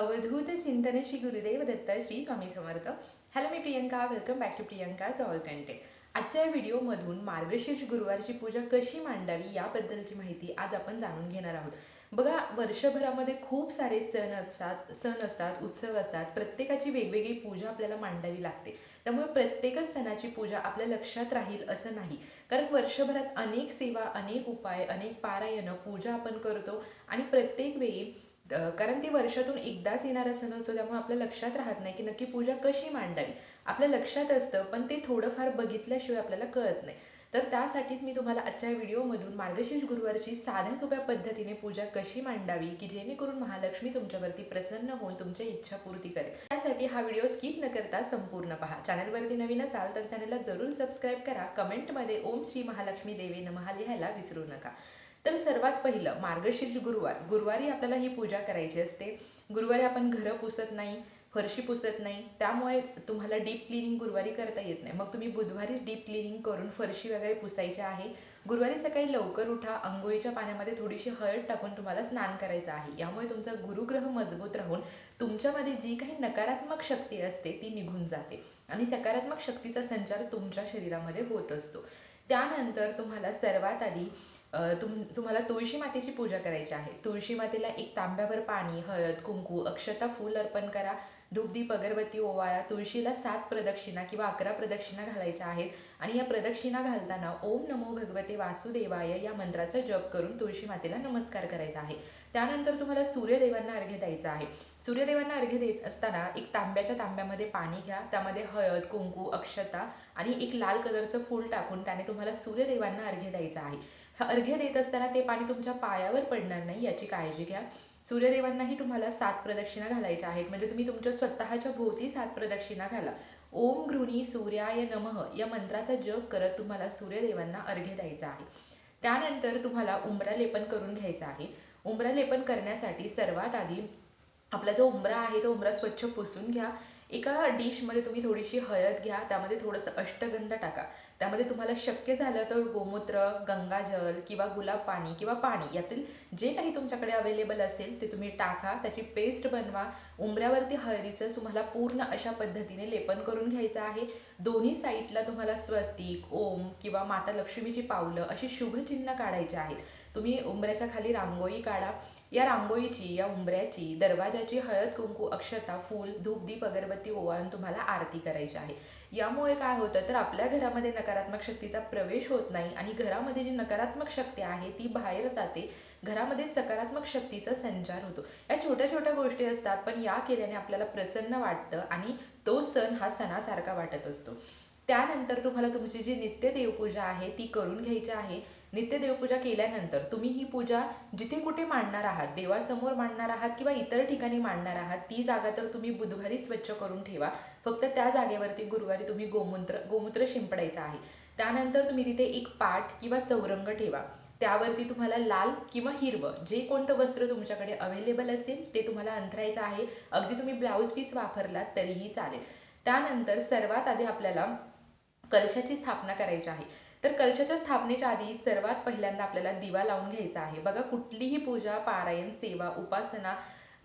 अवधूत चिंतन Shri Gurudev Datta Shri Swami Samarth. Hello me Priyanka. Welcome back to Priyanka all content आजच्या व्हिडिओमधून मार्गशीर्ष गुरुवारची पूजा कशी मांडावी याबद्दलची माहिती आज आपण जाणून घेणार आहोत. बघा वर्षभरामध्ये खूप सारे सण असतात सण असतात उत्सव असतात. प्रत्येकाची वेगवेगळी पूजा आपल्याला मांडावी लागते. त्यामुळे प्रत्येकच सणाची पूजा आपल्या लक्षात राहील असं नाही. कारण वर्षभरात अनेक सेवा अनेक उपाय अनेक पारायण पूजा आपण करतो आणि प्रत्येक वेळी कारण ती वर्षातून एकदाच येणारा सण असतो त्यामुळे आपल्या लक्षात राहत नाही की नक्की पूजा कशी मांडावी. आपल्या लक्षात असतं पण ते थोडंफार बघितल्याशिवाय आपल्याला कळत नाही. तर त्यासाठीच मी तुम्हाला आजच्या व्हिडिओमधून मार्गशीर्ष गुरुवारची साध्या सोप्या पद्धतीने पूजा कशी मांडावी की जेणेकरून महालक्ष्मी तुमच्यावरती प्रसन्न होऊन तुमच्या इच्छा पूर्ती करेल. त्यासाठी हा व्हिडिओ स्किप न करता संपूर्ण पहा. चॅनलवरती नवीन असाल तर चॅनलला जरूर सबस्क्राईब करा. कमेंटमध्ये ओम श्री महालक्ष्मी देवी नमहा लिहायला विसरू नका. तर सर्वात पहिलं मार्गशीर्ष गुरुवार. गुरुवारी आपल्याला ही पूजा करायची असते. गुरुवारी आपण घरं पुसत नाही फरशी पुसत नाही. त्यामुळे तुम्हाला डीप क्लिनिंग गुरुवारी करता येत नाही. मग तुम्ही बुधवारी डीप क्लिनिंग करून फरशी वगैरे पुसायची आहे. गुरुवारी सकाळी लवकर उठा. आंघोळीच्या पाण्यामध्ये थोडीशी हळद टाकून तुम्हाला स्नान करायचं आहे. यामुळे तुमचा गुरुग्रह मजबूत राहून तुमच्यामध्ये जी काही नकारात्मक शक्ती असते ती निघून जाते. आणि सकारात्मक शक्तीचा संचार तुमच्या शरीरामध्ये होत असतो. त्यानंतर तुम्हाला सर्वात आधी तुम तुम्हाला तुळशी मातेची पूजा करायची आहे. तुळशी मातेला एक तांब्यावर पाणी हळद कुंकू अक्षता फूल अर्पण करा. धूपदीप अगरबत्ती ओवाळा तुळशीला सात प्रदक्षिणा किंवा अकरा प्रदक्षिणा घालायच्या आहेत. आणि या प्रदक्षिणा घालताना ओम नमो भगवते वासुदेवाय या मंत्राचा जप करून तुळशी मातेला नमस्कार करायचा आहे. त्यानंतर तुम्हाला सूर्यदेवांना अर्घ्य द्यायचा आहे. सूर्यदेवांना अर्घ्य देत असताना एक तांब्याच्या तांब्यामध्ये पाणी घ्या. त्यामध्ये हळद कुंकू अक्षता आणि एक लाल कलरचं फूल टाकून त्याने तुम्हाला सूर्यदेवांना अर्घ्य द्यायचा आहे. अर्घ्य देत असताना ते पाणी तुमच्या पायावर पडणार नाही याची काळजी घ्या. सूर्यदेवांनाही तुम्हाला सात प्रदक्षिणा घालायच्या आहेत. म्हणजे तुम्ही तुमच्या स्वतःच्या भोवती सात प्रदक्षिणा घाला. ओम घृणी सूर्याय नमः या मंत्राचा जप करत तुम्हाला सूर्यदेवांना अर्घ्य द्यायचा आहे. त्यानंतर तुम्हाला उंबरा लेपन करून घ्यायचा आहे. उंबरा लेपन करण्यासाठी सर्वात आधी आपला जो उंबरा आहे तो उंबरा स्वच्छ पुसून घ्या. एका डिशमध्ये तुम्ही थोडीशी हळद घ्या. त्यामध्ये थोडंसं अष्टगंध टाका. त्यामध्ये तुम्हाला शक्य झालं तर गोमूत्र गंगाजल किंवा गुलाब पाणी किंवा पाणी यातील जे काही तुमच्याकडे अवेलेबल असेल ते तुम्ही टाका त्याची पेस्ट बनवा. उंबऱ्यावरती हळदीचं तुम्हाला पूर्ण अशा पद्धतीने लेपन करून घ्यायचं आहे. दोन्ही साईडला तुम्हाला स्वस्तिक ओम किंवा माता लक्ष्मीची पावलं अशी शुभचिन्ह काढायचे आहेत. तुम्ही उंबऱ्याच्या खाली रांगोळी काढा. या रांगोळीची या उंबऱ्याची दरवाजाची हळद कुंकू अक्षता फूल धूप दीप अगरबत्ती ओवाळून तुम्हाला आरती करायची आहे. यामुळे काय होतं तर आपल्या घरामध्ये नकारात्मक शक्तीचा प्रवेश होत नाही आणि घरामध्ये जी नकारात्मक शक्ती आहे ती बाहेर जाते. घरामध्ये सकारात्मक शक्तीचा संचार होतो. या छोट्या छोट्या गोष्टी असतात पण या केल्याने आपल्याला प्रसन्न वाटतं आणि तो सण हा सणासारखा वाटत असतो. त्यानंतर तुम्हाला तुमची जी नित्य देवपूजा आहे ती करून घ्यायची आहे. नित्य देवपूजा केल्यानंतर तुम्ही ही पूजा जिथे कुठे मांडणार आहात देवासमोर मांडणार आहात किंवा इतर ठिकाणी मांडणार आहात ती जागा तर तुम्ही बुधवारी स्वच्छ करून ठेवा. फक्त त्या जागेवरती गुरुवारी तुम्ही गोमूत्र गोमूत्र शिंपडायचं आहे. त्यानंतर तुम्ही तिथे एक पाठ किंवा चौरंग ठेवा. त्यावरती तुम्हाला लाल किंवा हिरवं जे कोणतं वस्त्र तुमच्याकडे अवेलेबल असेल ते तुम्हाला अंथरायचं आहे. अगदी तुम्ही ब्लाऊज पीस वापरलात तरीही चालेल. त्यानंतर सर्वात आधी आपल्याला कलशाची स्थापना करायची आहे. तर कलशाच्या स्थापनेच्या आधी सर्वात पहिल्यांदा आपल्याला दिवा लावून घ्यायचा आहे. बघा कुठलीही पूजा पारायण सेवा उपासना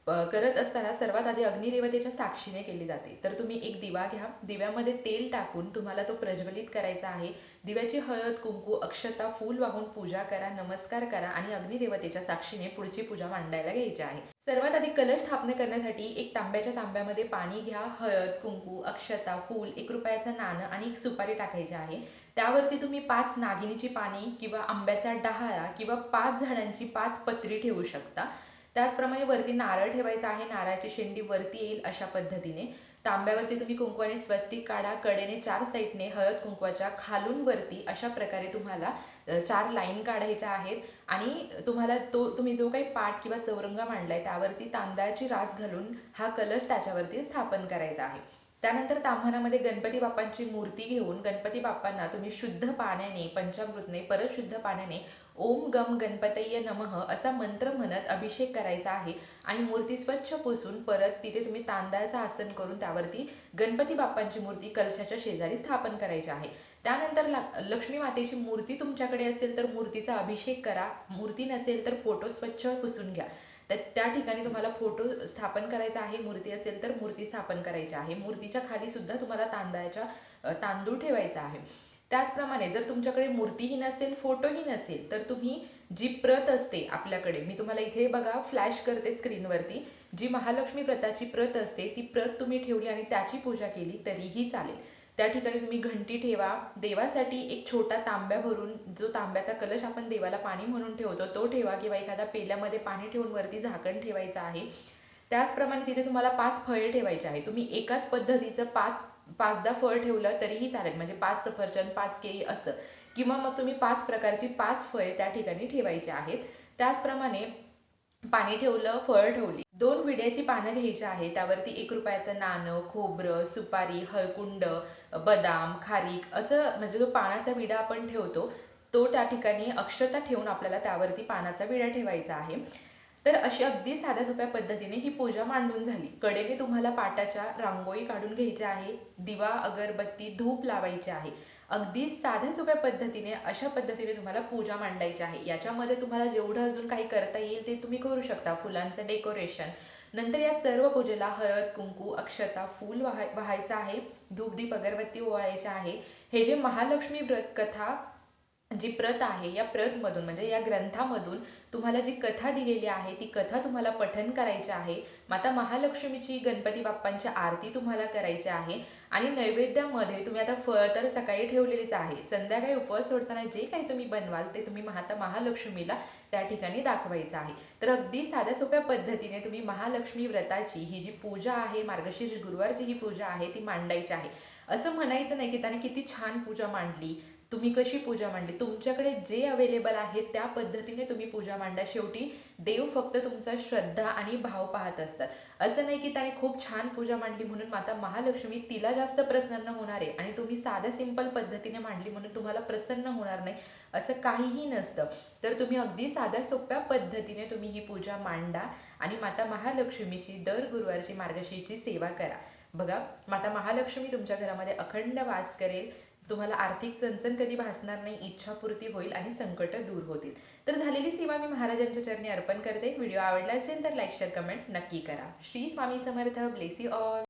करत असताना सर्वात आधी अग्निदेवतेच्या साक्षीने केली जाते. तर तुम्ही एक दिवा घ्या. दिव्यामध्ये तेल टाकून तुम्हाला तो प्रज्वलित करायचा आहे. दिव्याची हळद कुंकू अक्षता फूल वाहून पूजा करा नमस्कार करा आणि अग्निदेवतेच्या साक्षीने पुढची पूजा मांडायला घ्यायची आहे. सर्वात आधी कलश स्थापना करण्यासाठी एक तांब्याच्या तांब्यामध्ये पाणी घ्या हळद कुंकू अक्षता फूल एक रुपयाचं नाणं आणि एक सुपारी टाकायची आहे. त्यावरती तुम्ही पाच नागिनीची पाणी किंवा आंब्याचा डहाळा किंवा पाच झाडांची पाच पत्री ठेवू शकता. त्याचप्रमाणे वरती नारळ ठेवायचा आहे नारळाची शेंडी वरती येईल अशा पद्धतीने. तांब्यावरती तुम्ही कुंकवाने स्वस्तिक काढा कडेने चार साईडने हळद कुंकवाच्या खालून वरती अशा प्रकारे तुम्हाला चार लाईन काढायच्या आहेत. आणि तुम्हाला तो तुम्ही जो काही पाठ किंवा चौरंगा मांडलाय त्यावरती तांदळाची रास घालून हा कलश त्याच्यावरती स्थापन करायचा आहे. त्यानंतर ताम्हणामध्ये गणपती बाप्पांची मूर्ती घेऊन गणपती बाप्पांना तुम्ही शुद्ध पाण्याने पंचामृतने परत शुद्ध पाण्याने ओम गम गणपतय नमः असा मंत्र म्हणत अभिषेक करायचा आहे. आणि मूर्ती स्वच्छ पुसून परत तिथे तुम्ही तांदळाचं आसन करून त्यावरती गणपती बाप्पांची मूर्ती कलशाच्या शेजारी स्थापन करायची आहे. त्यानंतर लक्ष्मी मातेची मूर्ती तुमच्याकडे असेल तर मूर्तीचा अभिषेक करा. मूर्ती नसेल तर फोटो स्वच्छ पुसून घ्या. तर त्या ठिकाणी तुम्हाला फोटो स्थापन करायचा आहे. मूर्ती असेल तर मूर्ती स्थापन करायची आहे. मूर्तीच्या खाली सुद्धा तुम्हाला तांदळाच्या तांदूळ ठेवायचा आहे. त्याचप्रमाणे जर तुमच्याकडे मूर्तीही नसेल फोटोही नसेल तर तुम्ही जी प्रत असते आपल्याकडे मी तुम्हाला इथे बघा फ्लॅश करते स्क्रीनवरती जी महालक्ष्मी प्रताची प्रत असते ती प्रत तुम्ही ठेवली आणि त्याची पूजा केली तरीही चालेल. त्या ठिकाणी तुम्ही घंटी ठेवा देवासाठी एक छोटा तांब्या भरून जो तांब्याचा कलश आपण देवाला पाणी म्हणून ठेवतो तो ठेवा किंवा एखाद्या पेल्यामध्ये पाणी ठेवून वरती झाकण ठेवायचं आहे. त्याचप्रमाणे तिथे तुम्हाला पाच फळे ठेवायचे आहे तुम्ही एकाच पद्धतीचं पाच पाचदा फळ ठेवलं तरीही चालेल. म्हणजे पाच सफरचंद पाच केळी असं. किंवा मग तुम्ही पाच प्रकारची पाच फळे त्या ठिकाणी ठेवायची आहेत. त्याचप्रमाणे पाणी ठेवलं फळ ठेवली. दोन विड्याची पानं घ्यायची आहे त्यावरती एक रुपयाचं नाणं खोबरं सुपारी हळकुंड बदाम खारीक असं म्हणजे जो पानाचा विडा आपण ठेवतो तो त्या ठिकाणी अक्षता ठेवून आपल्याला त्यावरती पानाचा विडा ठेवायचा आहे. तर अशी अगदी साध्या सोप्या पद्धतीने ही पूजा मांडून झाली. कडेने तुम्हाला पाटाच्या रांगोळी काढून घ्यायची आहे दिवा अगरबत्ती धूप लावायचे आहे. अगदी साध्या सोप्या पद्धतीने अशा पद्धतीने तुम्हाला पूजा मांडायची आहे. याच्यामध्ये तुम्हाला जेवढं अजून काही करता येईल ते तुम्ही करू शकता. फुलांचं डेकोरेशन. नंतर या सर्व पूजेला हळद कुंकू अक्षता फूल वाहायचं आहे. धूपदीप अगरबत्ती ओवाळायचे आहे. हे जे महालक्ष्मी व्रत कथा जी प्रत आहे या प्रत मधून म्हणजे या ग्रंथामधून तुम्हाला जी कथा दिलेली आहे ती कथा तुम्हाला पठन करायची आहे. माता महालक्ष्मीची गणपती बाप्पांची आरती तुम्हाला करायची आहे. आणि नैवेद्यामध्ये तुम्ही आता फळ तर सकाळी ठेवलेलीच आहे. संध्याकाळी उपवास सोडताना जे काही तुम्ही बनवाल ते तुम्ही माता महालक्ष्मीला त्या ठिकाणी दाखवायचं आहे. तर अगदी साध्या सोप्या पद्धतीने तुम्ही महालक्ष्मी व्रताची ही जी पूजा आहे मार्गशीर्ष गुरुवारची ही पूजा आहे ती मांडायची आहे. असं म्हणायचं नाही की त्याने किती छान पूजा मांडली तुम्ही कशी पूजा मांडली? तुमच्याकडे जे अवेलेबल आहे त्या पद्धतीने तुम्ही पूजा मांडा. शेवटी देव फक्त तुमचा श्रद्धा आणि भाव पाहत असतात. असं नाही की त्याने खूप छान पूजा मांडली म्हणून माता महालक्ष्मी तिला जास्त प्रसन्न होणार आहे आणि तुम्ही साध्या सिंपल पद्धतीने मांडली म्हणून तुम्हाला प्रसन्न होणार नाही असं काहीही नसतं. तर तुम्ही अगदी साध्या सोप्या पद्धतीने तुम्ही ही पूजा मांडा आणि माता महालक्ष्मीची दर गुरुवारची मार्गशीर्षची सेवा करा. बघा माता महालक्ष्मी तुमच्या घरामध्ये अखंड वास करेल. तुम्हाला आर्थिक चणचण कधी भासणार नाही इच्छापूर्ती होईल आणि संकट दूर होतील. तर झालेली सेवा मी महाराजांच्या चरणी अर्पण करते. व्हिडिओ आवडला असेल तर लाईक शेअर कमेंट नक्की करा. Shri Swami Samarth. Bless you all